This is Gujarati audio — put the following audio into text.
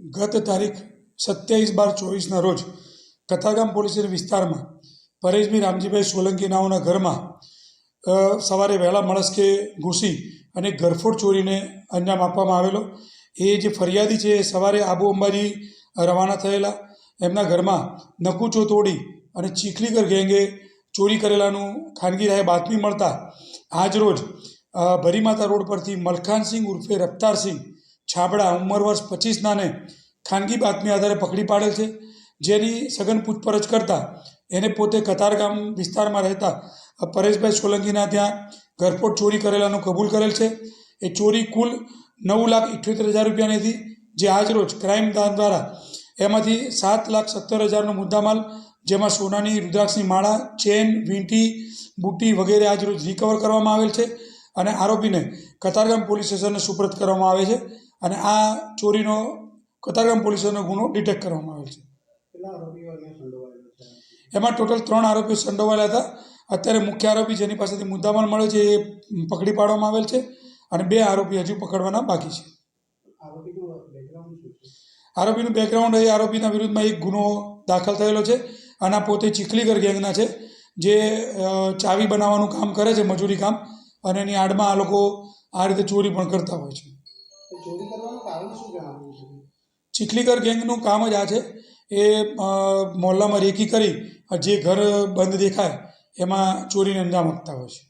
ગત તારીખ સત્યાવીસ બાર ચોવીસના રોજ કથાગામ પોલીસ વિસ્તારમાં પરેશભાઈ રામજીભાઈ સોલંકી નાઓના ઘરમાં સવારે વહેલા મળસ્કે ઘૂસી અને ઘરફોડ ચોરીને અંજામ આપવામાં આવેલો. એ જે ફરિયાદી છે એ સવારે આબુ અંબાજી રવાના થયેલા. એમના ઘરમાં નકુચો તોડી અને ચીખલીગર ગેંગે ચોરી કરેલાનું ખાનગી રાહે બાતમી મળતા આજરોજ ભરીમાતા રોડ પરથી મલખાનસિંહ ઉર્ફે રફતારસિંહ છાબડા ઉંમર વર્ષ પચીસનાને ખાનગી બાતમી આધારે પકડી પાડેલ છે. જેની સઘન પૂછપરછ કરતાં એને પોતે કતારગામ વિસ્તારમાં રહેતા પરેશભાઈ સોલંકીના ત્યાં ઘરફોડ ચોરી કરેલાનું કબૂલ કરેલ છે. એ ચોરી કુલ નવ લાખ ઇઠ્યોતેર હજાર રૂપિયાની હતી. જે આજરોજ ક્રાઇમ દાન દ્વારા એમાંથી સાત લાખ સત્તર હજારનો મુદ્દામાલ, જેમાં સોનાની, રુદ્રાક્ષની માળા, ચેન, વીંટી, બુટ્ટી વગેરે આજરોજ રિકવર કરવામાં આવેલ છે. અને આરોપીને કતારગામ પોલીસ સ્ટેશનને સુપ્રત કરવામાં આવે છે અને આ ચોરીનો કતારગામ પોલીસ સ્ટેશનનો ગુનો ડિટેક્ટ કરવામાં આવેલ છે. એમાં ટોટલ ત્રણ આરોપીઓ સંડોવાયેલા હતા. અત્યારે મુખ્ય આરોપી જેની પાસેથી મુદ્દામાલ મળ્યો છે એ પકડી પાડવામાં આવેલ છે અને બે આરોપી હજુ પકડવાના બાકી છે. આરોપીનું બેકગ્રાઉન્ડ શું છે? આરોપીનું બેકગ્રાઉન્ડ એ આરોપીના વિરુદ્ધમાં એક ગુનો દાખલ થયેલો છે અને પોતે ચીખલીગર ગેંગના છે જે ચાવી બનાવવાનું કામ કરે છે મજૂરી કામ. અને એની આડમાં આ લોકો આ રીતે ચોરી પણ કરતા હોય છે. ચીખલીગર ગેંગનું કામ જ આ છે. એ મોહલ્લામાં રેકી કરી જે ઘર બંધ દેખાય એમાં ચોરીને અંજામ આપતા હોય છે.